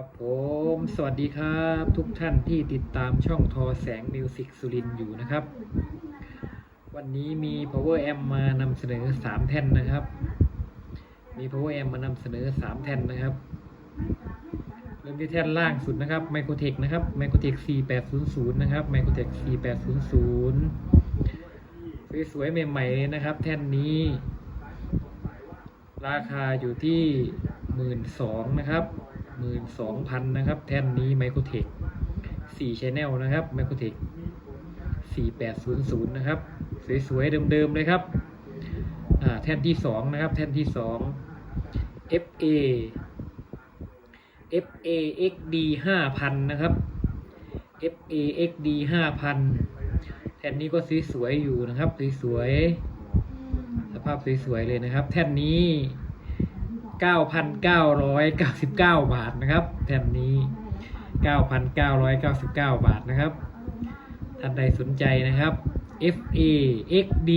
ครับผมสวัสดีครับ ทุกท่านที่ติดตามช่องทอแสงมิวสิกสุรินอยู่นะครับ วันนี้มี power amp มานำเสนอ 3 แท่นนะครับ มี power amp มานำเสนอ 3 แท่นนะครับ เริ่มที่แท่นล่างสุดนะครับ Microtech นะครับ Microtech 4800 นะครับ Microtech 4800 สวยๆใหม่ๆนะครับ แท่นนี้ ราคาอยู่ที่หมื่นสองนะครับ หมื่นสองพันนะครับ แท่นนี้ไมโครเทคสี่ชแนลนะครับไมโครเทคสี่แปดศูนย์ศูนย์นะครับ สวย ๆ เดิม ๆ เลยครับอ่าแท่นที่สองนะครับ แท่นที่สอง FA FA XD ห้าพันนะครับ FA XD ห้าพันแท่นนี้ก็สวย ๆ อยู่นะครับ สวย ๆ สภาพสวย ๆ เลยนะครับ แท่นนี้ 9,999 บาทนะครับแผ่นนี้ 9,999 บาทนะครับท่านใดสนใจนะครับ FA XD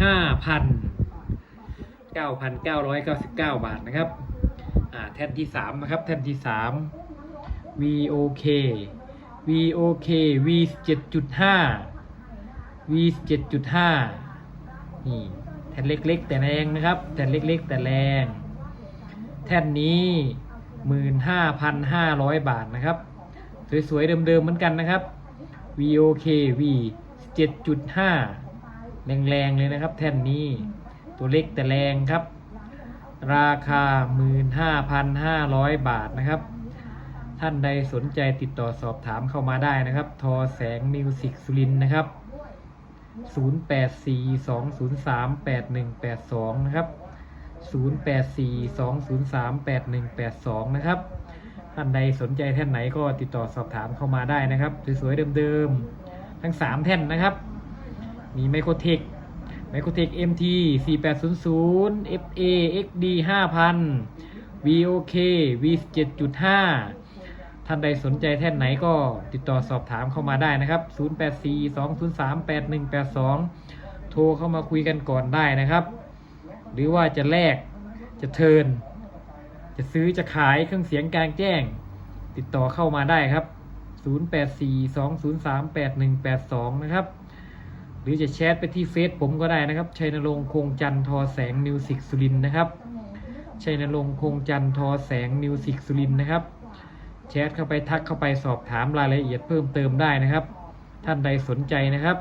5,000 9,999 บาทนะครับแท่นที่ 3 นะครับ แท่นที่ 3 VOK VOK V 7.5 V 7.5นี่แท่นเล็ก ๆ แต่แรงนะครับ แท่นเล็ก ๆ แต่แรง แท่นนี้ 15,500 บาทนะครับ สวย ๆ เดิม ๆ เหมือนกันนะครับ VOK V 7.5 แรง ๆ เลยนะครับ แท่นนี้ ตัวเล็กแต่แรงครับ ราคา 15,500 บาทนะครับ ท่านใดสนใจติดต่อสอบถามเข้ามาได้นะครับ ทอแสงมิวสิกสุรินทร์นะครับ 0842038182 นะครับ 0842038182 นะครับ ท่านใดสนใจแท่นไหนก็ติดต่อสอบถามเข้ามาได้นะครับ สวยๆเดิมๆ ทั้ง 3 แท่นนะครับ มีไมโครเทคไมโครเทค MT 4800 FA XD 5000 VOK V 7.5ท่านใดสนใจแท่นไหนก็ติดต่อสอบถามเข้ามาได้นะครับ 0842038182 โทรเข้ามาคุยกันก่อนได้นะครับ หรือว่าจะแลกจะเทิน จะซื้อจะขายเครื่องเสียงกลางแจ้ง ติดต่อเข้ามาได้ครับ 0842038182 นะครับ หรือจะแชทไปที่เฟซผมก็ได้นะครับ ชัยนรงค์คงจันทร์ทอแสงมิวสิกสุรินทร์นะครับชัยนรงค์คงจันทร์ทอแสงมิวสิกสุรินทร์นะครับ แชทเข้าไปทักเข้าไปสอบถามรายละเอียดเพิ่มเติมได้นะครับ ท่านใดสนใจนะครับ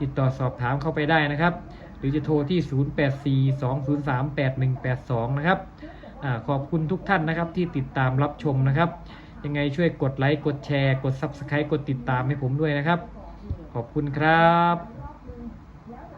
ติดต่อสอบถามเข้าไปได้นะครับ หรือจะโทรที่ 0842038182 นะครับอขอบคุณทุกท่านนะครับที่ติดตามรับชมนะครับ ยังไงช่วยกดไลค์ กดแชร์ กด Subscribe กดติดตามให้ผมด้วยนะครับ ขอบคุณครับ